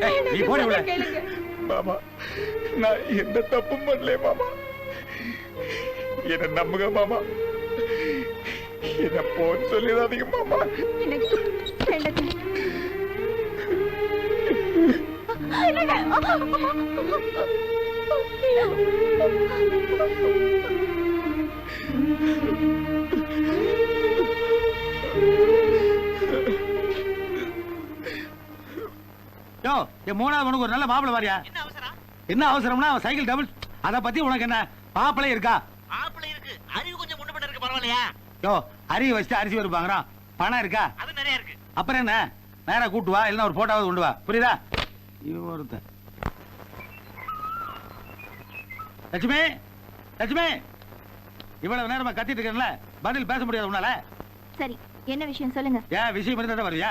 ஏய், நீ. கேளுங்க. மாமா நான் எந்த தப்பும் பண்ணல மாமா. என்ன நம்புங்க மாமா. என்ன போன்னு சொல்லிடாதீங்க மாமா. எனக்கு யோ என் மூணாவது உனக்கு ஒரு நல்ல மாப்பிளை வாரியா? என்ன அவசரம்? என்ன அவசரம்னா அவன் சைக்கிள் டபுள். அத பத்தி உனக்கு என்ன? மாப்பிளை இருக்கா? ஆப்பிள இருக்கு. அறிவு கொஞ்சம் முன்ன பண்ண இருக்கு பரவாயில்லையா? யோ அரிசி வச்சுட்டு அரிசி வருப்பாங்கிறான் பணம் இருக்கா? அது நிறைய இருக்கு. அப்புறம் என்ன? நேரா கூட்டு வா இல்லைன்னா ஒரு போட்டோவாவது கொண்டு வா. புரியுதா? இவன் ஒருத்தன். லட்சுமி லட்சுமி! இவ்வளவு நேரமா கத்திட்டு இருக்கேன்ல பதில் பேச முடியாது உன்னால. சரி என்ன விஷயம் சொல்லுங்க. ஏன் விஷயம் இருந்தா தான் வரியா